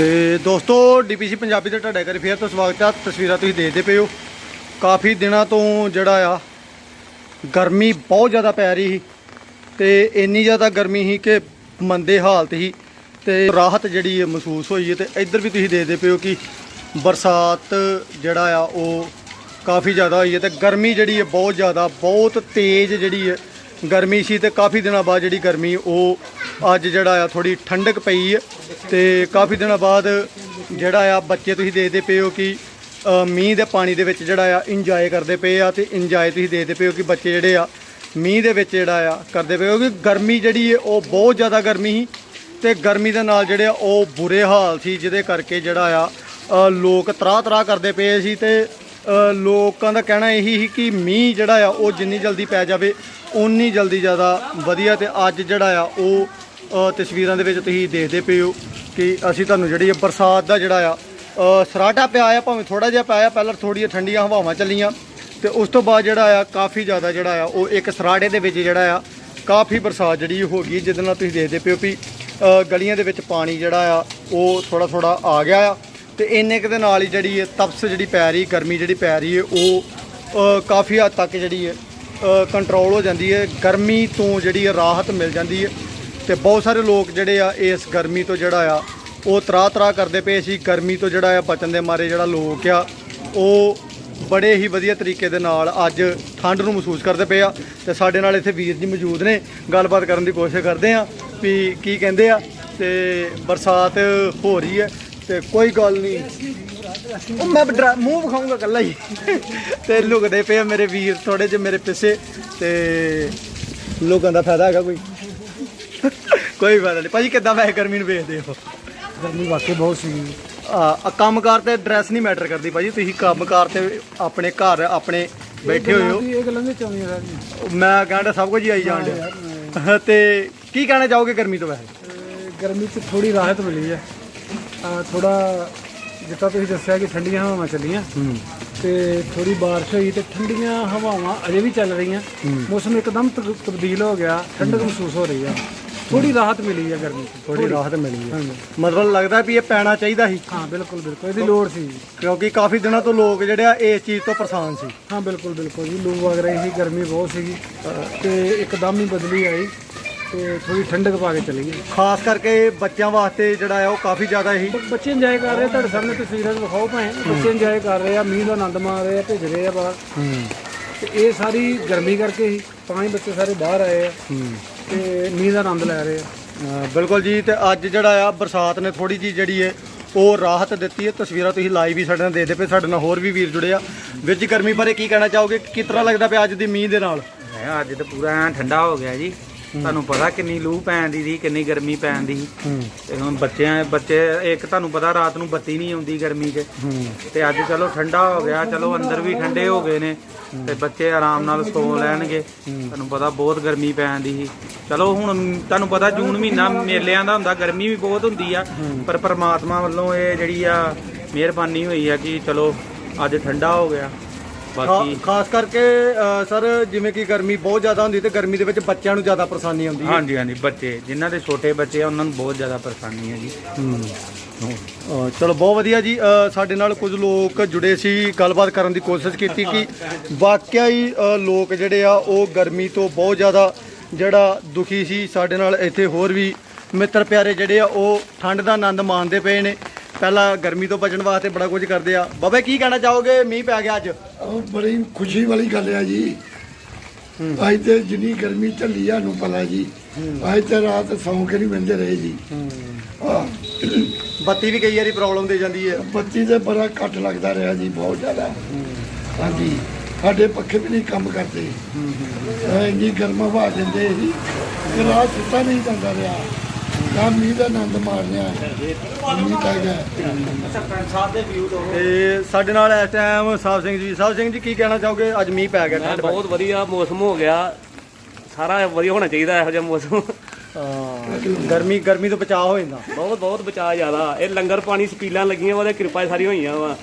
ਤੇ ਦੋਸਤੋ ਡੀਪੀਸੀ ਪੰਜਾਬੀ 'ਤੇ ਤੁਹਾਡੇ ਘਰੇ ਫੇਰ ਤੋਂ ਸਵਾਗਤ ਹੈ ਤਸਵੀਰਾਂ ਤੁਸੀਂ ਦੇਖਦੇ ਪਏ ਹੋ। ਕਾਫੀ ਦਿਨਾਂ ਤੋਂ ਜਿਹੜਾ ਆ, ਗਰਮੀ ਬਹੁਤ ਜ਼ਿਆਦਾ ਪੈ ਰਹੀ ਸੀ ਤੇ ਇੰਨੀ ਜ਼ਿਆਦਾ ਗਰਮੀ ਸੀ ਕਿ ਮੰਦੇ ਹਾਲਤ ਸੀ ਤੇ ਰਾਹਤ ਜਿਹੜੀ ਹੈ ਮਹਿਸੂਸ ਹੋਈ ਹੈ ਤੇ ਇੱਧਰ ਵੀ ਤੁਸੀਂ ਦੇਖਦੇ ਪਏ ਹੋ ਕਿ ਬਰਸਾਤ ਜਿਹੜਾ ਆ, ਉਹ ਕਾਫੀ ਜ਼ਿਆਦਾ ਹੋਈ ਹੈ ਤੇ ਗਰਮੀ ਜਿਹੜੀ ਹੈ ਬਹੁਤ ਜ਼ਿਆਦਾ, ਬਹੁਤ ਤੇਜ਼ ਜਿਹੜੀ ਹੈ ਗਰਮੀ ਸੀ ਤੇ ਕਾਫੀ ਦਿਨਾਂ ਬਾਅਦ ਜਿਹੜੀ ਗਰਮੀ, ਉਹ ਅੱਜ ਜਿਹੜਾ ਆ ਥੋੜੀ ਠੰਡਕ ਪਈ ਹੈ ਤੇ ਕਾਫੀ ਦਿਨਾਂ ਬਾਅਦ ਜਿਹੜਾ ਆ ਬੱਚੇ ਤੁਸੀਂ ਦੇਖਦੇ ਪਏ ਹੋ ਕਿ ਮੀਂਹ ਦੇ ਪਾਣੀ ਦੇ ਵਿੱਚ ਜਿਹੜਾ ਆ ਇੰਜੋਏ ਕਰਦੇ ਪਏ ਆ ਤੇ ਇੰਜੋਏ ਤੁਸੀਂ ਦੇਖਦੇ ਪਏ ਹੋ ਕਿ ਬੱਚੇ ਜਿਹੜੇ ਆ ਮੀਂਹ ਦੇ ਵਿੱਚ ਜਿਹੜਾ ਆ ਕਰਦੇ ਪਏ ਹੋ ਕਿ ਗਰਮੀ ਜਿਹੜੀ ਹੈ ਉਹ ਬਹੁਤ ਜ਼ਿਆਦਾ ਗਰਮੀ ਸੀ ਤੇ ਗਰਮੀ ਦੇ ਨਾਲ ਜਿਹੜੇ ਆ ਉਹ ਬੁਰੇ ਹਾਲ ਸੀ ਜਿਹਦੇ ਕਰਕੇ ਜਿਹੜਾ ਆ ਲੋਕ ਤਰਾਹ ਤਰਾਹ ਕਰਦੇ ਪਏ ਸੀ ਤੇ ਲੋਕਾਂ ਦਾ ਕਹਿਣਾ ਇਹੀ ਸੀ ਕਿ ਮੀਂਹ ਜਿਹੜਾ ਆ ਉਹ ਜਿੰਨੀ ਜਲਦੀ ਪੈ ਜਾਵੇ ਉਨੀ ਜਲਦੀ ਜ਼ਿਆਦਾ ਵਧੀਆ ਤੇ ਅੱਜ ਜਿਹੜਾ ਆ ਉਹ ਤਸਵੀਰਾਂ ਦੇ ਵਿੱਚ ਤੁਸੀਂ ਦੇਖਦੇ ਪਏ ਹੋ ਕਿ ਅਸੀਂ ਤੁਹਾਨੂੰ ਜਿਹੜੀ ਆ ਬਰਸਾਤ ਦਾ ਜਿਹੜਾ ਆ ਅ, ਸਰਾਟਾ ਪਿਆ ਆ ਭਾਵੇਂ ਥੋੜਾ ਜਿਹਾ ਪਿਆ ਪਹਿਲਾਂ ਥੋੜੀਆਂ ਠੰਡੀਆਂ ਹਵਾਵਾਂ ਚੱਲੀਆਂ ਤੇ ਉਸ ਤੋਂ ਬਾਅਦ ਜਿਹੜਾ ਆ ਕਾਫੀ ਜ਼ਿਆਦਾ ਜਿਹੜਾ ਆ ਉਹ ਇੱਕ ਸਰਾੜੇ ਦੇ ਵਿੱਚ ਜਿਹੜਾ ਆ ਕਾਫੀ ਬਰਸਾਤ ਜਿਹੜੀ ਹੋ ਗਈ ਜਿਹਦੇ ਨਾਲ ਤੁਸੀਂ ਦੇਖਦੇ ਪਿਓ ਵੀ ਗਲੀਆਂ ਦੇ ਵਿੱਚ ਪਾਣੀ ਜਿਹੜਾ ਆ ਉਹ ਥੋੜਾ ਥੋੜਾ ਆ ਗਿਆ ਆ ਤੇ ਇੰਨੇ ਕੁ ਦੇ ਨਾਲ ਹੀ ਜਿਹੜੀ ਹੈ ਤਪਸ ਜਿਹੜੀ ਪੈ ਰਹੀ ਗਰਮੀ ਜਿਹੜੀ ਪੈ ਰਹੀ ਹੈ ਉਹ ਕਾਫੀ ਹੱਦ ਤੱਕ ਜਿਹੜੀ ਹੈ ਕੰਟਰੋਲ ਹੋ ਜਾਂਦੀ ਹੈ ਗਰਮੀ ਤੋਂ ਜਿਹੜੀ ਹੈ ਰਾਹਤ ਮਿਲ ਜਾਂਦੀ ਹੈ। ਤੇ ਬਹੁਤ ਸਾਰੇ ਲੋਕ ਜਿਹੜੇ ਆ ਇਸ ਗਰਮੀ ਤੋਂ ਜਿਹੜਾ ਆ, ਉਹ ਤਰਾ ਤਰਾ ਕਰਦੇ ਪਏ ਸੀ। ਗਰਮੀ ਤੋਂ ਜਿਹੜਾ ਆ ਬਚਣ ਦੇ ਮਾਰੇ ਜਿਹੜਾ ਲੋਕ ਆ, ਉਹ ਬੜੇ ਹੀ ਵਧੀਆ ਤਰੀਕੇ ਦੇ ਨਾਲ ਅੱਜ ਠੰਡ ਨੂੰ ਮਹਿਸੂਸ ਕਰਦੇ ਪਏ ਆ। ਤੇ ਸਾਡੇ ਨਾਲ ਇੱਥੇ ਵੀਰ ਜੀ ਮੌਜੂਦ ਨੇ, ਗੱਲਬਾਤ ਕਰਨ ਦੀ ਕੋਸ਼ਿਸ਼ ਕਰਦੇ ਆ ਵੀ ਕੀ ਕਹਿੰਦੇ ਆ। ਤੇ ਬਰਸਾਤ ਹੋ ਰਹੀ ਹੈ, ਤੇ ਕੋਈ ਗੱਲ ਨਹੀਂ। ਉਹ ਮੈਂ ਡਰਾ- ਮੂੰਹ ਵਿਖਾਉਂਗਾ ਕੱਲਾ ਹੀ। ਤੇ ਲੁਕਦੇ ਪਏ ਆ ਮੇਰੇ ਵੀਰ ਥੋੜੇ ਜਿਹੇ ਮੇਰੇ ਪਿੱਛੇ, ਤੇ ਲੋਕਾਂ ਦਾ ਫਾਇਦਾ ਹੈਗਾ ਕੋਈ। ਕੋਈ ਫਾਇਦਾ ਨਹੀਂ। ਭਾਜੀ ਕਿੱਦਾਂ ਵੈਸੇ ਗਰਮੀ ਨੂੰ ਵੇਖਦੇ ਹੋ? ਗਰਮੀ ਵਾਕਈ ਬਹੁਤ ਸੀ। ਆ ਕੰਮਕਾਰ ਤੇ ਡਰੈਸ ਨਹੀਂ ਮੈਟਰ ਕਰਦੀ ਭਾਜੀ। ਤੁਸੀਂ ਕੰਮਕਾਰ ਤੇ ਆਪਣੇ ਘਰ ਆਪਣੇ ਬੈਠੇ ਹੋਏ ਹੋ। ਇਹ ਗੱਲਾਂ ਵਿੱਚ ਆਉਂਦੀਆਂ ਸਾਰੀਆਂ ਮੈਂ ਕਹਿੰਦਾ ਸਭ ਕੁਝ ਹੀ ਆਈ ਜਾਣ ਡਿਆ। ਤੇ ਕੀ ਕਹਿਣਾ ਚਾਹੋਗੇ ਗਰਮੀ ਤੋਂ ਵੈਸੇ? ਗਰਮੀ 'ਚ ਥੋੜੀ ਰਾਹਤ ਮਿਲੀ ਹੈ। ਥੋੜਾ ਜਿੱਦਾਂ ਤੁਸੀਂ ਦੱਸਿਆ ਕਿ ਠੰਡੀਆਂ ਹਵਾਵਾਂ ਚੱਲੀਆਂ। ਤੇ ਥੋੜੀ ਬਾਰਿਸ਼ ਹੋਈ ਤੇ ਠੰਡੀਆਂ ਹਵਾਵਾਂ ਅਜੇ ਵੀ ਚੱਲ ਰਹੀਆਂ। ਮੌਸਮ ਇੱਕਦਮ ਤਬ- ਤਬਦੀਲ ਹੋ ਗਿਆ। ਠੰਡਕ ਮਹਿਸੂਸ ਹੋ ਰਹੀ ਆ ਥੋੜੀ ਰਾਹਤ ਮਿਲੀ ਹੈ ਗਰਮੀ 'ਚ। ਥੋੜੀ ਰਾਹਤ ਮਿਲੀ ਹੈ। ਹਾਂਜੀ। ਮਤਲਬ ਲੱਗਦਾ ਵੀ ਇਹ ਪੈਣਾ ਚਾਹੀਦਾ ਸੀ। ਹਾਂ ਬਿਲਕੁਲ ਬਿਲਕੁਲ। ਇਹਦੀ ਲੋੜ ਸੀ ਕਿਉਂਕਿ ਕਾਫੀ ਦਿਨਾਂ ਤੋਂ ਲੋਕ ਜਿਹੜੇ ਆ ਇਸ ਚੀਜ਼ ਤੋਂ ਪਰੇਸ਼ਾਨ ਸੀ। ਹਾਂ ਬਿਲਕੁਲ ਬਿਲਕੁਲ ਜੀ। ਲੂ ਵਗ ਰਹੀ ਸੀ ਗਰਮੀ ਬਹੁਤ ਸੀਗੀ। ਤੇ ਇੱਕਦਮ ਹੀ ਬਦਲੀ ਆਈ। ਤੇ ਥੋੜੀ ਠੰਡਕ ਪਾ ਕੇ ਚਲੀ ਗਈ। ਖਾਸ ਕਰਕੇ ਬੱਚਿਆਂ ਵਾਸਤੇ ਜਿਹੜਾ ਆ ਉਹ ਕਾਫੀ ਜ਼ਿਆਦਾ ਸੀ। ਬ- ਬੱਚੇ ਇੰਜੋਏ ਕਰ ਰਹੇ ਆ, ਤੁਹਾਡੇ ਸਾਹਮਣੇ ਤਸਵੀਰਾਂ 'ਚ ਵਿਖਾਓ ਭਾਵੇਂ ਬੱਚੇ ਇੰਜੋਏ ਕਰ ਰਹੇ ਆ। ਮੀਂਹ ਦਾ ਆਨੰਦ ਮਾਰ ਰਹੇ ਆ ਭਿੱਜ ਰਹੇ ਆ ਬਾਹਰ। ਤੇ ਇਹ ਸਾਰੀ ਗਰਮੀ ਕਰਕੇ ਹੀ ਤਾਂ ਹੀ ਬੱਚੇ ਸਾਰੇ ਬਾਹਰ ਆਏ ਆ। ਤੇ ਮੀਂਹ ਦਾ ਆਨੰਦ ਲੈ ਰਹੇ ਆ। ਅਹ ਬਿਲਕੁਲ ਜੀ ਤੇ ਅੱਜ ਜਿਹੜਾ ਆ ਬਰਸਾਤ ਨੇ ਥੋੜੀ ਜੀ ਜਿਹੜੀ ਹੈ ਉਹ ਰਾਹਤ ਦਿੱਤੀ ਹੈ ਤਸਵੀਰਾਂ ਤੁਸੀਂ ਲਾਈਵ ਹੀ ਸਾਡੇ ਨਾਲ ਦੇਖਦੇ ਪਏ ਸਾਡੇ ਨਾਲ ਹੋਰ ਵੀ ਵੀਰ ਜੁੜੇ ਆ। ਵੀਰ ਜੀ ਗਰਮੀ ਬਾਰੇ ਕੀ ਕਹਿਣਾ ਚਾਹੋਗੇ? ਕਿਸ ਤਰ੍ਹਾਂ ਲੱਗਦਾ ਪਿਆ ਅੱਜ ਦੀ ਮੀਂਹ ਦੇ ਨਾਲ? ਅੱਜ ਤਾਂ ਪੂਰਾ ਐਂ ਠੰਡਾ ਹੋ ਗਿਆ ਜੀ। ਤੁਹਾਨੂੰ ਪਤਾ ਕਿੰਨੀ ਲੂ ਪੈਣ ਦੀ ਸੀ ਕਿੰਨੀ ਗਰਮੀ ਪੈਣ ਦੀ ਸੀ ਤੇ ਹੁਣ ਬੱਚਿਆਂ ਬੱਚੇ ਇੱਕ ਤੁਹਾਨੂੰ ਪਤਾ ਰਾਤ ਨੂੰ ਬੱਤੀ ਨਹੀਂ ਆਉਂਦੀ ਗਰਮੀ 'ਚ। ਤੇ ਅੱਜ ਚਲੋ ਠੰਡਾ ਹੋ ਗਿਆ ਚਲੋ ਅੰਦਰ ਵੀ ਠੰਡੇ ਹੋ ਗਏ ਨੇ। ਤੇ ਬੱਚੇ ਆਰਾਮ ਨਾਲ ਸੌ ਲੈਣਗੇ। ਤੁਹਾਨੂੰ ਪਤਾ ਬਹੁਤ ਗਰਮੀ ਪੈਣ ਦੀ ਸੀ। ਚਲੋ ਹੁਣ ਤੁਹਾਨੂੰ ਪਤਾ ਜੂਨ ਮਹੀਨਾ ਮੇਲਿਆਂ ਦਾ ਹੁੰਦਾ ਗਰਮੀ ਵੀ ਬਹੁਤ ਹੁੰਦੀ ਆ। ਪਰ ਪ੍ਰਮਾਤਮਾ ਵੱਲੋਂ ਇਹ ਜਿਹੜੀ ਆ ਮਿਹਰਬਾਨੀ ਹੋਈ ਆ ਕਿ ਚਲੋ ਅੱਜ ਠੰਡਾ ਹੋ ਗਿਆ। ਬਾਕੀ ਖਾ- ਖਾਸ ਕਰਕੇ ਸਰ ਜਿਵੇਂ ਕਿ ਗਰਮੀ ਬਹੁਤ ਜ਼ਿਆਦਾ ਹੁੰਦੀ ਤੇ ਗਰਮੀ ਦੇ ਵਿੱਚ ਬੱਚਿਆਂ ਨੂੰ ਜ਼ਿਆਦਾ ਪਰੇਸ਼ਾਨੀ ਆਉਂਦੀ ਹੈ। ਹਾਂਜੀ ਹਾਂਜੀ ਬੱਚੇ ਜਿਨ੍ਹਾਂ ਦੇ ਛੋਟੇ ਬੱਚੇ ਆ ਉਹਨਾਂ ਨੂੰ ਬਹੁਤ ਜ਼ਿਆਦਾ ਪਰੇਸ਼ਾਨੀ ਹੈ ਜੀ। ਚਲੋ ਬਹੁਤ ਵਧੀਆ ਜੀ। ਸਾਡੇ ਨਾਲ ਕੁਝ ਲੋਕ ਜੁੜੇ ਸੀ ਗੱਲਬਾਤ ਕਰਨ ਦੀ ਕੋਸ਼ਿਸ਼ ਕੀਤੀ ਕਿ ਵਾਕਿਆ ਹੀ ਲੋਕ ਜਿਹੜੇ ਆ ਉਹ ਗਰਮੀ ਤੋਂ ਬਹੁਤ ਜ਼ਿਆਦਾ ਜਿਹੜਾ ਦੁਖੀ ਸੀ। ਸਾਡੇ ਨਾਲ ਇੱਥੇ ਹੋਰ ਵੀ ਮਿੱਤਰ ਪਿਆਰੇ ਜਿਹੜੇ ਆ ਉਹ ਠੰਡ ਦਾ ਆਨੰਦ ਮਾਣਦੇ ਪਏ ਨੇ। ਪਹਿਲਾਂ ਗਰਮੀ ਤੋਂ ਬਚਣ ਵਾਸਤੇ ਬੜਾ ਕੁਝ ਕਰਦੇ ਆ। ਬਾਬਾ ਕੀ ਕਹਿਣਾ ਚਾਹੋਗੇ? ਮੀਂਹ ਪੈ ਗਿਆ ਅੱਜ। ਉਹ ਬੜੀ ਖੁਸ਼ੀ ਵਾਲੀ ਗੱਲ ਆ ਜੀ। ਅੱਜ ਤੇ ਜਿੰਨੀ ਗਰਮੀ ਝੱਲੀ ਆ ਨੂੰ ਪਤਾ ਜੀ। ਅੱਜ ਤੇ ਰਾਤ ਸੌਂ ਕੇ ਨਹੀਂ ਬੰਦੇ ਰਹੇ ਜੀ। ਬੱਤੀ ਵੀ ਕਈ ਵਾਰੀ ਪ੍ਰੋਬਲਮ ਦੇ ਜਾਂਦੀ ਹੈ। ਬੱਤੀ ਤੇ ਬੜਾ ਕੱਟ ਲੱਗਦਾ ਰਿਹਾ ਜੀ ਬਹੁਤ ਜ਼ਿਆਦਾ। ਹਾਂਜੀ। ਸਾਡੇ ਪੱਖੇ ਵੀ ਨਹੀਂ ਕੰਮ ਕਰਦੇ। ਐ ਇੰਨੀ ਗਰਮ ਹਵਾ ਦਿੰਦੇ ਸੀ ਰਾਤ ਸੁੱਤਾ ਨਹੀਂ ਜਾਂਦਾ ਰਿਹਾ। ਨਾ ਮੀਂਹ ਦਾ ਆਨੰਦ ਮਾਰਨਿਆ ਮੀਂਹ ਪੈ ਗਿਆ। ਤੇ ਸਾਡੇ ਨਾਲ ਇਸ ਟਾਈਮ ਸਾਹਿਬ ਸਿੰਘ ਜੀ। ਸਾਹਿਬ ਸਿੰਘ ਜੀ ਕੀ ਕਹਿਣਾ ਚਾਹੋਗੇ? ਅੱਜ ਮੀਂਹ ਪੈ ਗਿਆ ਮੈਂ ਠੰਡ ਬਹੁਤ ਵਧੀਆ ਮੌਸਮ ਹੋ ਗਿਆ। ਸਾਰਾ ਵਧੀਆ ਹੋਣਾ ਚਾਹੀਦਾ ਇਹੋ ਜਿਹਾ ਮੌਸਮ। ਹਾਂ ਗਰਮੀ ਗਰਮੀ ਤੋਂ ਬਚਾਅ ਹੋ ਜਾਂਦਾ। ਬਹੁਤ ਬਹੁਤ ਬਚਾ ਜ਼ਿਆਦਾ। ਇਹ ਲੰਗਰ ਪਾਣੀ ਸਪੀਲਾਂ ਲੱਗੀਆਂ ਉਹਦੇ ਕਿਰਪਾ ਸਾਰੀ ਹੋਈਆਂ ਵਾ।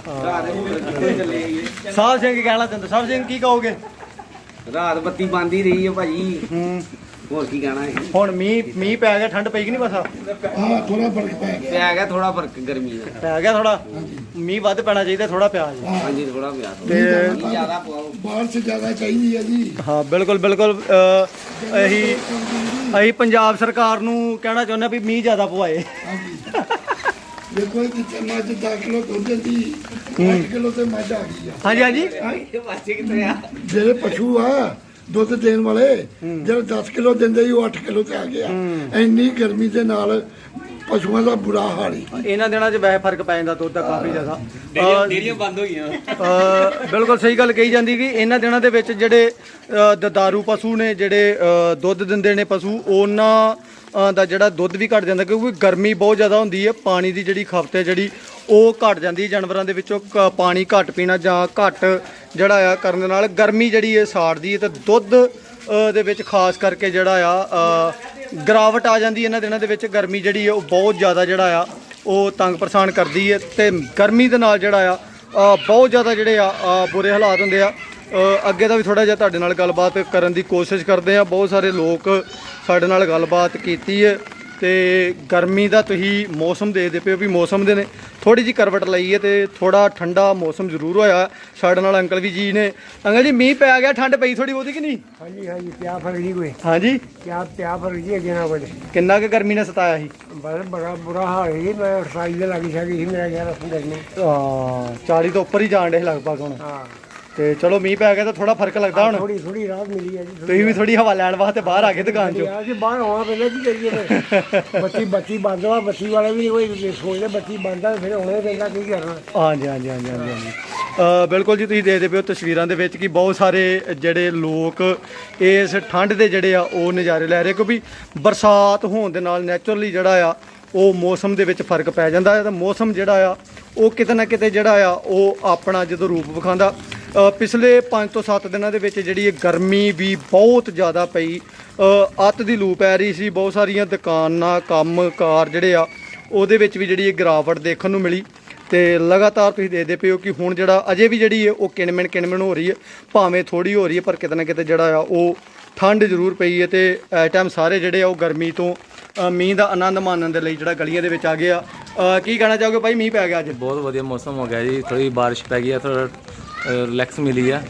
ਸਾਹਿਬ ਸਿੰਘ ਕੀ ਕਹਿਣਾ ਚਾਹੁੰਦੇ? ਸਾਹਿਬ ਸਿੰਘ ਕੀ ਕਹੋਗੇ? ਰਾਤ ਬੱਤੀ ਬੰਦ ਹੀ ਰਹੀ ਹੈ ਭਾਜੀ। ਹੂੰ। ਹੋਰ ਕੀ ਕਹਿਣਾ ਹੈ? ਹੁਣ ਮੀਂਹ ਮੀਂਹ ਪੈ ਗਿਆ ਠੰਡ ਪਈ ਕਿ ਨਹੀਂ ਬਸਾ? ਹਾਂ ਥੋੜਾ ਫ਼ਰਕ ਪੈ ਗਿਆ। ਪਿਆ ਗਿਆ ਥੋੜਾ ਫ਼ਰਕ ਗਰਮੀ ਦਾ। ਪੈ ਗਿਆ ਥੋੜਾ ਮੀਂਹ ਵੱਧ ਪੈਣਾ ਚਾਹੀਦਾ ਥੋੜਾ ਪਿਆ ਜੀ। ਹਾਂਜੀ ਥੋੜਾ ਪਿਆ। ਤੇ ਜ਼ਿਆਦਾ ਪਵਾਓ ਬਾਰਿਸ਼ ਜ਼ਿਆਦਾ ਚਾਹੀਦੀ ਹੈ ਜੀ। ਹਾਂ ਬਿਲਕੁਲ ਬਿਲਕੁਲ ਅ, ਅਸੀਂ ਅਸੀਂ ਪੰਜਾਬ ਸਰਕਾਰ ਨੂੰ ਕਹਿਣਾ ਚਾਹੁੰਦੇ ਹਾਂ ਵੀ ਮੀਂਹ ਜ਼ਿਆਦਾ ਪਵਾਏ। ਦੇਖੋ ਇਹ ਮੱਝ 10 ਕਿਲੋ ਦੁੱਧ ਦਿੰਦੀ 8 ਕਿਲੋ ਤੇ ਮੱਝ ਆ ਗਈ ਆ ਹਾਂਜੀ ਹਾਂਜੀ। ਆ? ਜਿਹੜੇ ਪਸ਼ੂ ਆ ਦੁੱਧ ਦੇਣ ਵਾਲੇ। ਜਿਹੜੇ 10 ਕਿਲੋ ਦਿੰਦੇ ਸੀ ਉਹ 8 ਕਿਲੋ ਤੇ ਆ ਗਿਆ। ਇੰਨੀ ਗਰਮੀ ਦੇ ਨਾਲ ਪਸ਼ੂਆਂ ਦਾ ਬੁਰਾ ਹਾਲ ਹੀ। ਇਹਨਾਂ ਦਿਨਾਂ 'ਚ ਵੈਸੇ ਫ਼ਰਕ ਪੈ ਜਾਂਦਾ ਦੁੱਧ ਦਾ ਕਾਫੀ ਜ਼ਿਆਦਾ। ਡੇਰੀਆਂ ਬੰਦ ਹੋ ਗਈਆਂ ਅ, ਬਿਲਕੁਲ ਸਹੀ ਗੱਲ ਕਹੀ ਜਾਂਦੀ ਕਿ ਇਹਨਾਂ ਦਿਨਾਂ ਦੇ ਵਿੱਚ ਜਿਹੜੇ ਅ, ਦਦਾਰੂ ਪਸ਼ੂ ਨੇ ਜਿਹੜੇ ਅ, ਦੁੱਧ ਦਿੰਦੇ ਨੇ ਪਸ਼ੂ ਉਹਨਾਂ ਅ, ਦਾ ਜਿਹੜਾ ਦੁੱਧ ਵੀ ਘਟ ਜਾਂਦਾ ਕਿਉਂਕਿ ਗਰਮੀ ਬਹੁਤ ਜ਼ਿਆਦਾ ਹੁੰਦੀ ਹੈ। ਪਾਣੀ ਦੀ ਜਿਹੜੀ ਖਪਤ ਹੈ ਜਿਹੜੀ ਉਹ ਘਟ ਜਾਂਦੀ ਜਾਨਵਰਾਂ ਦੇ ਵਿੱਚੋਂ ਕ- ਪਾਣੀ ਘੱਟ ਪੀਣਾ ਜਾਂ ਘੱਟ ਜਿਹੜਾ ਆ ਕਰਨ ਦੇ ਨਾਲ ਗਰਮੀ ਜਿਹੜੀ ਹੈ ਸਾੜਦੀ ਹੈ ਤੇ ਦੁੱਧ ਅ, ਦੇ ਵਿੱਚ ਖਾਸ ਕਰਕੇ ਜਿਹੜਾ ਆ ਅ, ਗਰਾਵਟ ਆ ਜਾਂਦੀ ਇਹਨਾਂ ਦਿਨਾਂ ਦੇ ਵਿੱਚ ਗਰਮੀ ਜਿਹੜੀ ਹੈ ਉਹ ਬਹੁਤ ਜ਼ਿਆਦਾ ਜਿਹੜਾ ਆ ਉਹ ਤੰਗ ਪਰੇਸ਼ਾਨ ਕਰਦੀ ਹੈ ਤੇ ਗਰਮੀ ਦੇ ਨਾਲ ਜਿਹੜਾ ਆ ਅ, ਬਹੁਤ ਜ਼ਿਆਦਾ ਜਿਹੜੇ ਆ ਅ, ਬੁਰੇ ਹਾਲਾਤ ਹੁੰਦੇ ਆ। ਅ, ਅੱਗੇ ਦਾ ਵੀ ਥੋੜਾ ਜਿਹਾ ਤੁਹਾਡੇ ਨਾਲ ਗੱਲਬਾਤ ਕਰਨ ਦੀ ਕੋਸ਼ਿਸ਼ ਕਰਦੇ ਆ ਬਹੁਤ ਸਾਰੇ ਲੋਕ ਸਾਡੇ ਨਾਲ ਗੱਲਬਾਤ ਕੀਤੀ ਹੈ। ਤੇ ਗਰਮੀ ਦਾ ਤੁਸੀਂ ਮੌਸਮ ਦੇਖਦੇ ਪਏ ਹੋ ਵੀ ਮੌਸਮ ਦੇ ਨੇ ਥੋੜੀ ਜੀ ਕਰਵਟ ਲਈ ਹੈ ਤੇ ਥੋੜਾ ਠੰਡਾ ਮੌਸਮ ਜ਼ਰੂਰ ਹੋਇਆ। ਸਾਡੇ ਨਾਲ ਅੰਕਲ ਵੀ ਜੀ ਨੇ। ਅੰਕਲ ਜੀ ਮੀਂਹ ਪੈ ਗਿਆ ਠੰਡ ਪਈ ਥੋੜੀ ਬਹੁਤੀ ਕਿ ਨਹੀਂ? ਹਾਂਜੀ ਹਾਂਜੀ ਪਿਆ ਫ਼ਰਕ ਨਹੀਂ ਕੋਈ। ਹਾਂਜੀ? ਪਿਆ ਪਿਆ ਫ਼ਰਕ ਜੀ ਅੱਗੇ ਨਾ ਕੋਈ ਕਿੰਨਾ ਕੁ ਗਰਮੀ ਨੇ ਸਤਾਇਆ ਸੀ? ਬੜਾ ਬੜਾ ਬੁਰਾ ਹਾਲ ਹੈ ਜੀ ਮੈਂ ਰਸਾਈ ਦੇ ਲੱਗੀ ਸੀ ਮੇਰਾ ਯਾਰ ਅੰਦਰ ਨੇ ਹਾਂ 40 ਤੋਂ ਉੱਪਰ ਹੀ ਜਾਣ ਡੇ ਲਗਭਗ ਹੁਣ। ਹਾਂ। ਤੇ ਚਲੋ ਮੀਂਹ ਪੈ ਗਿਆ ਤਾਂ ਥੋੜਾ ਫ਼ਰਕ ਲੱਗਦਾ ਹੁਣ। ਥੋੜੀ ਥੋੜੀ ਰਾਹਤ ਮਿਲੀ ਹੈ ਜੀ ਤੁਸੀਂ ਵੀ ਥੋੜੀ ਹਵਾ ਲੈਣ ਵਾਸਤੇ ਬਾਹਰ ਆ ਗਏ ਦੁਕਾਨ 'ਚੋਂ। ਯਾਰ ਜੀ ਬਾਹਰ ਆਉਣਾ ਪਹਿਲਾਂ ਕੀ ਕਰੀਏ ਫਿਰ ਬੱਤੀ ਬੱਤੀ ਬੰਦ ਵਾ ਬੱਤੀ ਵਾਲੇ ਵੀ ਕੋਈ ਸੋਚਦੇ ਬੱਤੀ ਬੰਦ ਆ ਫਿਰ ਆਉਣਾ ਹੀ ਪੈਂਦਾ ਕੀ ਕਰਨਾ। ਹਾਂਜੀ ਹਾਂਜੀ ਹਾਂਜੀ ਹਾਂਜੀ ਬਿਲਕੁਲ ਜੀ ਤੁਸੀਂ ਦੇਖਦੇ ਪਿਓ ਤਸਵੀਰਾਂ ਦੇ ਵਿੱਚ ਕਿ ਬਹੁਤ ਸਾਰੇ ਜਿਹੜੇ ਲੋਕ ਇਸ ਠੰਡ ਦੇ ਜਿਹੜੇ ਆ ਉਹ ਨਜ਼ਾਰੇ ਲੈ ਰਹੇ ਕਿਉਂਕਿ ਬਰਸਾਤ ਹੋਣ ਦੇ ਨਾਲ ਨੇਚਰਲੀ ਜਿਹੜਾ ਆ ਉਹ ਮੌਸਮ ਦੇ ਵਿੱਚ ਫ਼ਰਕ ਪੈ ਜਾਂਦਾ ਹੈ। ਤਾਂ ਮੌਸਮ ਜਿਹੜਾ ਆ ਉਹ ਕਿਤੇ ਨਾ ਕਿਤੇ ਜਿਹੜਾ ਆ ਉਹ ਆਪਣਾ ਜਦੋਂ ਰੂਪ ਵਿਖਾਉਂਦਾ। ਪਿਛਲੇ 5 ਤੋਂ 7 ਦਿਨਾਂ ਦੇ ਵਿੱਚ ਜਿਹੜੀ ਇਹ ਗਰਮੀ ਵੀ ਬਹੁਤ ਜ਼ਿਆਦਾ ਪਈ ਅੱਤ ਦੀ ਲੂ ਪੈ ਰਹੀ ਸੀ, ਬਹੁਤ ਸਾਰੀਆਂ ਦੁਕਾਨਾਂ, ਕੰਮ, ਕਾਰ ਜਿਹੜੇ ਆ, ਉਹਦੇ ਵਿੱਚ ਵੀ ਜਿਹੜੀ ਇਹ ਗਿਰਾਵਟ ਦੇਖਣ ਨੂੰ ਮਿਲੀ। ਤੇ ਲਗਾਤਾਰ ਤੁਸੀਂ ਦੇਖਦੇ ਪਏ ਹੋ ਕਿ ਹੁਣ ਜਿਹੜਾ ਅਜੇ ਵੀ ਜਿਹੜੀ ਹੈ ਉਹ ਕਿਣਮਣ ਕਿਣਮਣ ਹੋ ਰਹੀ ਹੈ, ਭਾਵੇਂ ਥੋੜੀ ਹੋ ਰਹੀ ਹੈ, ਪਰ ਕਿਤੇ ਨਾ ਕਿਤੇ ਜਿਹੜਾ ਆ ਉਹ ਠੰਡ ਜ਼ਰੂਰ ਪਈ ਹੈ ਤੇ ਇਸ ਟਾਈਮ ਸਾਰੇ ਜਿਹੜੇ ਆ ਉਹ ਗਰਮੀ ਤੋਂ ਮੀਂਹ ਦਾ ਆਨੰਦ ਮਾਣਨ ਦੇ ਲਈ ਜਿਹੜਾ ਗਲੀਆਂ ਦੇ ਵਿੱਚ ਆ ਗਏ ਆ। ਕੀ ਕਹਿਣਾ ਚਾਹੋਗੇ ਭਾਈ ਮੀਂਹ ਪੈ ਗਿਆ ਅੱਜ। ਬਹੁਤ ਵਧੀਆ ਮੌਸਮ ਹੋ ਗਿਆ ਜੀ ਥੋੜੀ ਬਾਰਿਸ਼ ਪੈ ਗਈ ਆ ਥੋੜਾ ਰਿਲੈਕਸ ਮਿਲੀ ਆ।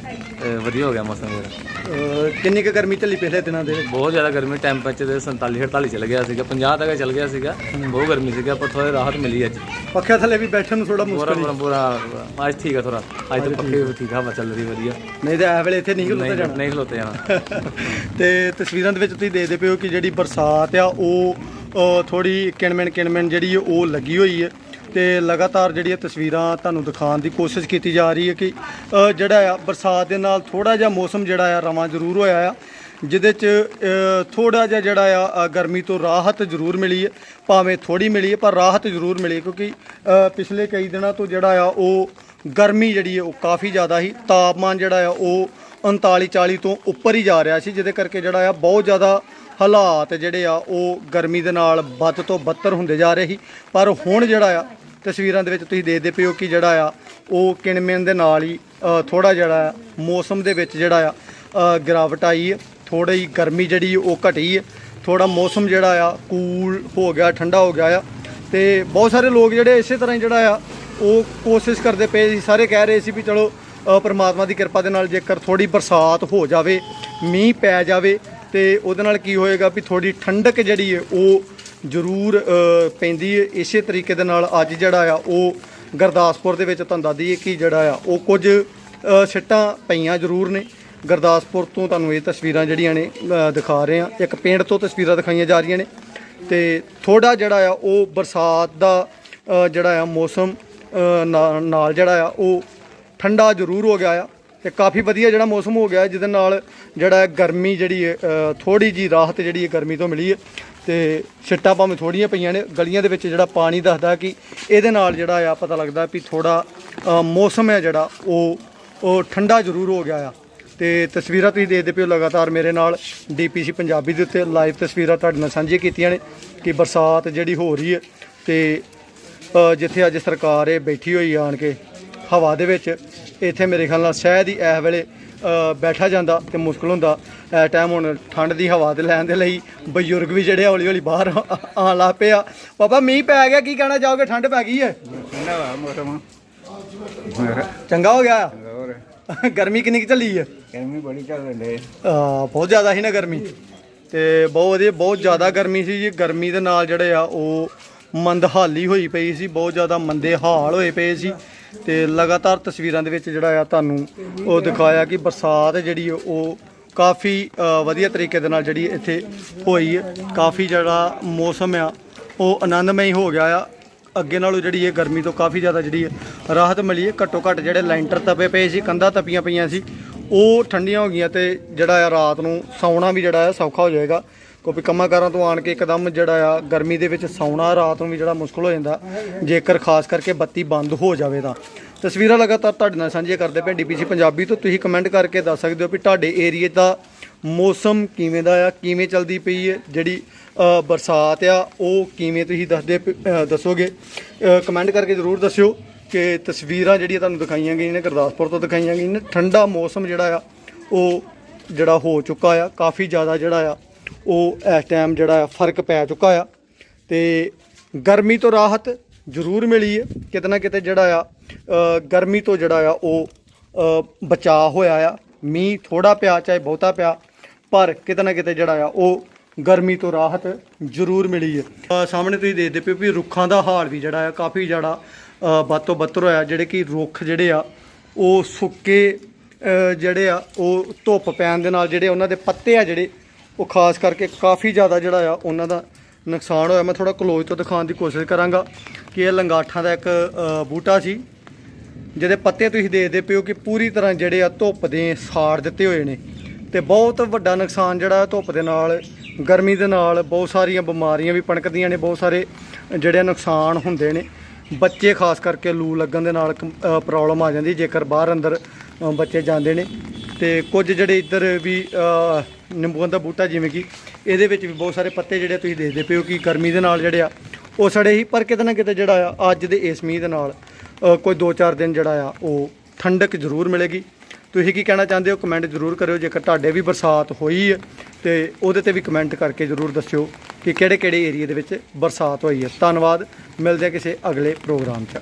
ਵਧੀਆ ਹੋ ਗਿਆ ਮੌਸਮ ਅ, ਕਿੰਨੀ ਕੁ ਗਰਮੀ ਚੱਲੀ ਪਿਛਲੇ ਦਿਨਾਂ ਦੇ? ਵਿੱਚ? ਬਹੁਤ ਜ਼ਿਆਦਾ ਗਰਮੀ ਟੈਂਪਰੇਚਰ ਦੇ 47 48 ਚਲ ਗਿਆ ਸੀਗਾ 50 ਤੱਕ ਚਲ ਗਿਆ ਸੀਗਾ ਬਹੁਤ ਗਰਮੀ ਸੀਗਾ ਪਰ ਥੋੜੀ ਰਾਹਤ ਮਿਲੀ ਅੱਜ। ਪੱਖਿਆਂ ਥੱਲੇ ਵੀ ਬੈਠਣ ਨੂੰ ਥੋੜਾ ਪੂਰਾ ਮੁਸ਼ਕਲ ਪੂਰਾ ਪੂਰਾ ਅੱਜ ਠੀਕ ਆ ਥੋੜਾ ਅੱਜ ਤਾਂ ਪੱਕੇ ਠੀਕ ਹਵਾ ਚੱਲ ਰਹੀ ਵਧੀਆ। ਨਹੀਂ ਤਾਂ ਇਹ ਵੇਲੇ ਇੱਥੇ ਨਹੀਂ ਖਲੋਤਾ ਨਹੀਂ ਜਾਣਾ। ਨਹੀਂ ਖਲੋਤੇ ਜਾਣਾ। ਤੇ ਤਸਵੀਰਾਂ ਦੇ ਵਿੱਚ ਤੁਸੀਂ ਦੇਖਦੇ ਪਏ ਹੋ ਕਿ ਜਿਹੜੀ ਬਰਸਾਤ ਆ ਉਹ ਥੋੜੀ ਕਿਣਮਣ ਕਿਣਮਣ ਜਿਹੜੀ ਉਹ ਲੱਗੀ ਹੋਈ ਹੈ। ਤੇ ਲਗਾਤਾਰ ਜਿਹੜੀ ਜਿਹੜੀਆਂ ਤਸਵੀਰਾਂ ਤੁਹਾਨੂੰ ਦਿਖਾਉਣ ਦੀ ਕੋਸ਼ਿਸ਼ ਕੀਤੀ ਜਾ ਰਹੀ ਹੈ ਕਿ ਅ, ਜਿਹੜਾ ਆ ਬਰਸਾਤ ਦੇ ਨਾਲ ਥੋੜਾ ਜਿਹਾ ਮੌਸਮ ਜਿਹੜਾ ਆ ਰਵਾਂ ਜ਼ਰੂਰ ਹੋਇਆ ਆ ਜਿਹਦੇ ਚ ਥੋੜਾ ਜਿਹਾ ਜਿਹੜਾ ਆ ਅ, ਗਰਮੀ ਤੋਂ ਰਾਹਤ ਜ਼ਰੂਰ ਮਿਲੀ ਹੈ ਭਾਵੇਂ ਥੋੜੀ ਮਿਲੀ ਹੈ ਪਰ ਰਾਹਤ ਜ਼ਰੂਰ ਮਿਲੀ ਹੈ ਕਿਉਂਕਿ ਅ, ਪਿਛਲੇ ਕਈ ਦਿਨਾਂ ਤੋਂ ਜਿਹੜਾ ਆ ਉਹ ਗਰਮੀ ਜਿਹੜੀ ਹੈ ਉਹ ਕਾਫੀ ਜ਼ਿਆਦਾ ਸੀ ਤਾਪਮਾਨ ਜਿਹੜਾ ਆ ਉਹ 39 40 ਤੋਂ ਉੱਪਰ ਹੀ ਜਾ ਰਿਹਾ ਸੀ ਜਿਹਦੇ ਕਰਕੇ ਜਿਹੜਾ ਆ ਬਹੁਤ ਜ਼ਿਆਦਾ ਹਾਲਾਤ ਜਿਹੜੇ ਆ ਉਹ ਗਰਮੀ ਦੇ ਨਾਲ ਵੱਧ ਤੋਂ ਬੱਤਰ ਹੁੰਦੇ ਜਾ ਰਹੇ ਸੀ ਪਰ ਹੁਣ ਜਿਹੜਾ ਆ ਤਸਵੀਰਾਂ ਦੇ ਵਿੱਚ ਤੁਸੀਂ ਦੇਖਦੇ ਪਏ ਹੋ ਕਿ ਜਿਹੜਾ ਆ, ਉਹ ਕਿਣਮਿਣ ਦੇ ਨਾਲ ਹੀ ਥੋੜਾ ਜਿਹੜਾ ਆ, ਮੌਸਮ ਦੇ ਵਿੱਚ ਜਿਹੜਾ ਆ ਗਿਰਾਵਟ ਆਈ ਹੈ। ਥੋੜੀ ਗਰਮੀ ਜਿਹੜੀ ਉਹ ਘਟੀ ਹੈ। ਥੋੜਾ ਮੌਸਮ ਜਿਹੜਾ ਆ, ਕੂਲ ਹੋ ਗਿਆ, ਠੰਡਾ ਹੋ ਗਿਆ ਆ। ਤੇ ਬਹੁਤ ਸਾਰੇ ਲੋਕ ਜਿਹੜੇ ਇਸੇ ਤਰ੍ਹਾਂ ਹੀ ਜਿਹੜਾ ਆ, ਉਹ ਕੋਸ਼ਿਸ਼ ਕਰਦੇ ਪਏ ਸੀ, ਸਾਰੇ ਕਹਿ ਰਹੇ ਸੀ ਵੀ ਚਲੋ ਪਰਮਾਤਮਾ ਦੀ ਕਿਰਪਾ ਦੇ ਨਾਲ ਜੇਕਰ ਥੋੜੀ ਬਰਸਾਤ ਹੋ ਜਾਵੇ, ਮੀਂਹ ਪੈ ਜਾਵੇ, ਤੇ ਉਹਦੇ ਨਾਲ ਕੀ ਹੋਏਗਾ ਵੀ ਥੋੜੀ ਠੰਡਕ ਜਿਹੜੀ ਹੈ, ਉਹ ਜ਼ਰੂਰ ਪੈਂਦੀ ਹੈ ਇਸੇ ਤਰੀਕੇ ਦੇ ਨਾਲ ਅੱਜ ਜਿਹੜਾ ਆ, ਉਹ ਗੁਰਦਾਸਪੁਰ ਦੇ ਵਿੱਚ ਤੁਹਾਨੂੰ ਦੱਸ ਦਈਏ ਕਿ ਜਿਹੜਾ ਆ, ਉਹ ਕੁਝ ਸਿੱਟਾਂ ਪਈਆਂ ਜ਼ਰੂਰ ਨੇ। ਗੁਰਦਾਸਪੁਰ ਤੋਂ ਤੁਹਾਨੂੰ ਇਹ ਤਸਵੀਰਾਂ ਜਿਹੜੀਆਂ ਨੇ ਦਿਖਾ ਰਹੇ ਆ ਇੱਕ ਪਿੰਡ ਤੋਂ ਤਸਵੀਰਾਂ ਦਿਖਾਈਆਂ ਜਾ ਰਹੀਆਂ ਨੇ। ਤੇ ਥੋੜਾ ਜਿਹੜਾ ਆ, ਉਹ ਬਰਸਾਤ ਦਾ ਜਿਹੜਾ ਆ ਮੌਸਮ ਨਾ- ਨਾਲ ਜਿਹੜਾ ਆ, ਉਹ ਠੰਡਾ ਜ਼ਰੂਰ ਹੋ ਗਿਆ ਆ। ਤੇ ਕਾਫੀ ਵਧੀਆ ਜਿਹੜਾ ਮੌਸਮ ਹੋ ਗਿਆ, ਜਿਹਦੇ ਨਾਲ ਜਿਹੜਾ ਗਰਮੀ ਜਿਹੜੀ ਹੈ ਥੋੜੀ ਜੀ ਰਾਹਤ ਜਿਹੜੀ ਗਰਮੀ ਤੋਂ ਮਿਲੀ ਹੈ ਤੇ ਛਿੱਟਾਂ ਭਾਵੇਂ ਥੋੜੀਆਂ ਪਈਆਂ ਨੇ, ਗਲੀਆਂ ਦੇ ਵਿੱਚ ਜਿਹੜਾ ਪਾਣੀ ਦੱਸਦਾ ਕਿ ਇਹਦੇ ਨਾਲ ਜਿਹੜਾ ਆ ਪਤਾ ਲੱਗਦਾ ਵੀ ਥੋੜਾ ਮੌਸਮ ਹੈ ਜਿਹੜਾ, ਉਹ ਉਹ ਠੰਡਾ ਜ਼ਰੂਰ ਹੋ ਗਿਆ ਆ। ਤੇ ਤਸਵੀਰਾਂ ਤੁਸੀਂ ਦੇਖਦੇ ਪਿਓ ਲਗਾਤਾਰ ਮੇਰੇ ਨਾਲ ਡੀਪੀਸੀ ਪੰਜਾਬੀ ਦੇ ਉੱਤੇ ਲਾਈਵ ਤਸਵੀਰਾਂ ਤੁਹਾਡੇ ਨਾਲ ਸਾਂਝੀਆਂ ਕੀਤੀਆਂ ਨੇ ਕਿ ਬਰਸਾਤ ਜਿਹੜੀ ਹੋ ਰਹੀ ਹੈ ਤੇ ਜਿੱਥੇ ਅੱਜ ਸਰਕਾਰ ਇਹ ਬੈਠੀ ਹੋਈ ਆਣ ਕੇ ਹਵਾ ਦੇ ਵਿੱਚ, ਇੱਥੇ ਮੇਰੇ ਖਿਆਲ ਨਾਲ ਸ਼ਾਇਦ ਹੀ ਇਸ ਵੇਲੇ ਬੈਠਾ ਜਾਂਦਾ ਤੇ ਮੁਸ਼ਕਲ ਹੁੰਦਾ। ਇਹ ਟਾਈਮ ਹੁਣ ਠੰਡ ਦੀ ਹਵਾ ਤੇ ਲੈਣ ਦੇ ਲਈ ਬਜ਼ੁਰਗ ਵੀ ਜਿਹੜੇ ਹੌਲੀ ਹੌਲੀ ਬਾਹਰ ਆ- ਆਉਣ ਲੱਗ ਪਏ ਆ। ਪਾਪਾ ਮੀਂਹ ਪੈ ਗਿਆ ਕੀ ਕਹਿਣਾ ਚਾਹੋਗੇ? ਠੰਡ ਪੈ ਗਈ ਹੈ? ਚੰਗਾ ਹੋ ਗਿਆ? ਗਰਮੀ ਕਿੰਨੀ ਕੁ ਚੱਲੀ ਹੈ? ਗਰਮੀ ਬੜੀ ਚੱਲ ਰਹੀ ਹੈ। ਆ ਬਹੁਤ ਜ਼ਿਆਦਾ ਸੀ ਨਾ ਗਰਮੀ। ਤੇ ਬਹੁਤ ਵਧੀਆ ਬਹੁਤ ਜ਼ਿਆਦਾ ਗਰਮੀ ਸੀ ਜੀ। ਗਰਮੀ ਦੇ ਨਾਲ ਜਿਹੜੇ ਆ ਉਹ ਮੰਦਹਾਲੀ ਹੋਈ ਪਈ ਸੀ। ਬਹੁਤ ਜ਼ਿਆਦਾ ਮੰਦੇ ਹਾਲ ਹੋਏ ਪਏ ਸੀ। ਤੇ ਲਗਾਤਾਰ ਤਸਵੀਰਾਂ ਦੇ ਵਿੱਚ ਜਿਹੜਾ ਆ ਤੁਹਾਨੂੰ ਉਹ ਦਿਖਾਇਆ ਕਿ ਬਰਸਾਤ ਜਿਹੜੀ ਉਹ ਕਾਫੀ ਵਧੀਆ ਤਰੀਕੇ ਦੇ ਨਾਲ ਜਿਹੜੀ ਇੱਥੇ ਹੋਈ ਹੈ ਕਾਫੀ ਜਿਹੜਾ ਮੌਸਮ ਆ, ਉਹ ਆਨੰਦਮਈ ਹੋ ਗਿਆ ਆ। ਅੱਗੇ ਨਾਲੋਂ ਜਿਹੜੀ ਇਹ ਗਰਮੀ ਤੋਂ ਕਾਫੀ ਜ਼ਿਆਦਾ ਜਿਹੜੀ ਹੈ ਰਾਹਤ ਮਿਲੀ ਹੈ ਘੱਟੋ ਘੱਟ ਜਿਹੜੇ ਲੈਂਟਰ ਤਪੇ ਪਏ ਸੀ, ਕੰਧਾਂ ਤਪੀਆਂ ਪਈਆਂ ਸੀ, ਉਹ ਠੰਡੀਆਂ ਹੋ ਗਈਆਂ ਤੇ ਜਿਹੜਾ ਆ ਰਾਤ ਨੂੰ ਸੌਣਾ ਵੀ ਜਿਹੜਾ ਆ ਸੌਖਾ ਹੋ ਜਾਏਗਾ। ਕਿਉਂਕਿ ਕੰਮਾਂ ਕਾਰਾਂ ਤੋਂ ਆਣ ਕੇ ਇੱਕਦਮ ਜਿਹੜਾ ਆ, ਗਰਮੀ ਦੇ ਵਿੱਚ ਸੌਣਾ ਰਾਤ ਨੂੰ ਵੀ ਜਿਹੜਾ ਮੁਸ਼ਕਲ ਹੋ ਜਾਂਦਾ, ਜੇਕਰ ਖਾਸ ਕਰਕੇ ਬੱਤੀ ਬੰਦ ਹੋ ਜਾਵੇ ਤਾਂ। ਤਸਵੀਰਾਂ ਲਗਾਤਾਰ ਤੁਹਾਡੇ ਨਾਲ ਸਾਂਝੀਆਂ ਕਰਦੇ ਪਏ ਡੀਪੀਸੀ ਪੰਜਾਬੀ ਤੋਂ। ਤੁਸੀਂ ਕਮੈਂਟ ਕਰਕੇ ਦੱਸ ਸਕਦੇ ਹੋ ਵੀ ਤੁਹਾਡੇ ਏਰੀਏ ਦਾ ਮੌਸਮ ਕਿਵੇਂ ਦਾ ਆ, ਕਿਵੇਂ ਚੱਲਦੀ ਪਈ ਹੈ, ਜਿਹੜੀ ਬਰਸਾਤ ਆ, ਉਹ ਕਿਵੇਂ ਤੁਸੀਂ ਦੱਸਦੇ ਪ- ਦੱਸੋਗੇ। ਕਮੈਂਟ ਕਰਕੇ ਜ਼ਰੂਰ ਦੱਸਿਓ ਕਿ ਤਸਵੀਰਾਂ ਜਿਹੜੀਆਂ ਤੁਹਾਨੂੰ ਦਿਖਾਈਆਂ ਗਈਆਂ ਨੇ, ਗੁਰਦਾਸਪੁਰ ਤੋਂ ਦਿਖਾਈਆਂ ਗਈਆਂ ਨੇ। ਠੰਡਾ ਮੌਸਮ ਜਿਹੜਾ ਆ, ਉਹ ਜਿਹੜਾ ਹੋ ਚੁੱਕਾ ਆ, ਕਾਫੀ ਜ਼ਿਆਦਾ ਜਿਹੜਾ ਆ ਉਹ ਇਸ ਟਾਈਮ ਜਿਹੜਾ ਆ ਫ਼ਰਕ ਪੈ ਚੁੱਕਾ ਆ ਤੇ ਗਰਮੀ ਤੋਂ ਰਾਹਤ ਜ਼ਰੂਰ ਮਿਲੀ ਹੈ। ਕਿਤੇ ਨਾ ਕਿਤੇ ਜਿਹੜਾ ਆ ਗਰਮੀ ਤੋਂ ਜਿਹੜਾ ਆ ਉਹ ਬਚਾਅ ਹੋਇਆ ਆ। ਮੀਂਹ ਥੋੜਾ ਪਿਆ ਚਾਹੇ ਬਹੁਤਾ ਪਿਆ ਪਰ ਕਿਤੇ ਨਾ ਕਿਤੇ ਜਿਹੜਾ ਆ ਉਹ ਗਰਮੀ ਤੋਂ ਰਾਹਤ ਜ਼ਰੂਰ ਮਿਲੀ ਹੈ। ਸਾਹਮਣੇ ਤੁਸੀਂ ਦੇਖਦੇ ਪਏ ਵੀ ਰੁੱਖਾਂ ਦਾ ਹਾਲ ਵੀ ਜਿਹੜਾ ਆ ਕਾਫੀ ਜਿਹੜਾ ਅ, ਵੱਧ ਤੋਂ ਬੱਤਰ ਹੋਇਆ। ਜਿਹੜੇ ਕਿ ਰੁੱਖ ਜਿਹੜੇ ਆ ਉਹ ਸੁੱਕੇ ਜਿਹੜੇ ਆ ਉਹ ਧੁੱਪ ਪੈਣ ਦੇ ਨਾਲ ਜਿਹੜੇ ਉਹਨਾਂ ਦੇ ਪੱਤੇ ਆ ਜਿਹੜੇ ਉਹ ਖਾਸ ਕਰਕੇ ਕਾਫੀ ਜ਼ਿਆਦਾ ਜਿਹੜਾ ਆ, ਉਹਨਾਂ ਦਾ ਨੁਕਸਾਨ ਹੋਇਆ। ਮੈਂ ਥੋੜਾ ਕਲੋਜ਼ ਤੋਂ ਦਿਖਾਉਣ ਦੀ ਕੋਸ਼ਿਸ਼ ਕਰਾਂਗਾ ਕਿ ਇਹ ਲੰਗਾਠਾਂ ਦਾ ਇੱਕ ਬੂਟਾ ਸੀ, ਜਿਹਦੇ ਪੱਤੇ ਤੁਸੀਂ ਦੇਖਦੇ ਪਿਓ ਕਿ ਪੂਰੀ ਤਰ੍ਹਾਂ ਜਿਹੜੇ ਆ ਧੁੱਪ ਦੇ ਸਾੜ ਦਿੱਤੇ ਹੋਏ ਨੇ। ਤੇ ਬਹੁਤ ਵੱਡਾ ਨੁਕਸਾਨ ਜਿਹੜਾ ਧੁੱਪ ਦੇ ਨਾਲ, ਗਰਮੀ ਦੇ ਨਾਲ ਬਹੁਤ ਸਾਰੀਆਂ ਬਿਮਾਰੀਆਂ ਵੀ ਪਣਕਦੀਆਂ ਨੇ, ਬਹੁਤ ਸਾਰੇ ਜਿਹੜੇ ਨੁਕਸਾਨ ਹੁੰਦੇ ਨੇ। ਬੱਚੇ ਖਾਸ ਕਰਕੇ ਲੂ ਲੱਗਣ ਦੇ ਨਾਲ ਪ੍ਰੋਬਲਮ ਆ ਜਾਂਦੀ, ਜੇਕਰ ਬਾਹਰ ਅੰਦਰ ਬੱਚੇ ਜਾਂਦੇ ਨੇ। ਤੇ ਕੁਝ ਜਿਹੜੇ ਇੱਧਰ ਵੀ ਨਿੰਬੂਆਂ ਦਾ ਬੂਟਾ ਜਿਵੇਂ ਕਿ ਇਹਦੇ ਵਿੱਚ ਵੀ ਬਹੁਤ ਸਾਰੇ ਪੱਤੇ ਜਿਹੜੇ ਤੁਸੀਂ ਦੇਖਦੇ ਪਿਓ ਕਿ ਗਰਮੀ ਦੇ ਨਾਲ ਜਿਹੜੇ ਆ, ਉਹ ਸੜੇ ਹੀ, ਪਰ ਕਿਤੇ ਨਾ ਕਿਤੇ ਜਿਹੜਾ ਆ, ਅੱਜ ਦੇ ਇਸ ਮੀਂਹ ਦੇ ਨਾਲ ਕੋਈ 2-4 ਦਿਨ ਜਿਹੜਾ ਆ, ਉਹ ਠੰਡਕ ਜ਼ਰੂਰ ਮਿਲੇਗੀ। ਤੁਸੀਂ ਕੀ ਕਹਿਣਾ ਚਾਹੁੰਦੇ ਹੋ? ਕਮੈਂਟ ਜ਼ਰੂਰ ਕਰਿਓ, ਜੇਕਰ ਤੁਹਾਡੇ ਵੀ ਬਰਸਾਤ ਹੋਈ ਹੈ, ਤੇ ਉਹਦੇ ਤੇ ਵੀ ਕਮੈਂਟ ਕਰਕੇ ਜ਼ਰੂਰ ਦੱਸਿਓ ਕਿ ਕਿਹੜੇ ਕਿਹੜੇ ਏਰੀਆ ਦੇ ਵਿੱਚ ਬਰਸਾਤ ਹੋਈ ਹੈ। ਧੰਨਵਾਦ, ਮਿਲਦੇ ਹਾਂ ਕਿਸੇ ਅਗਲੇ ਪ੍ਰੋਗਰਾਮ 'ਚ।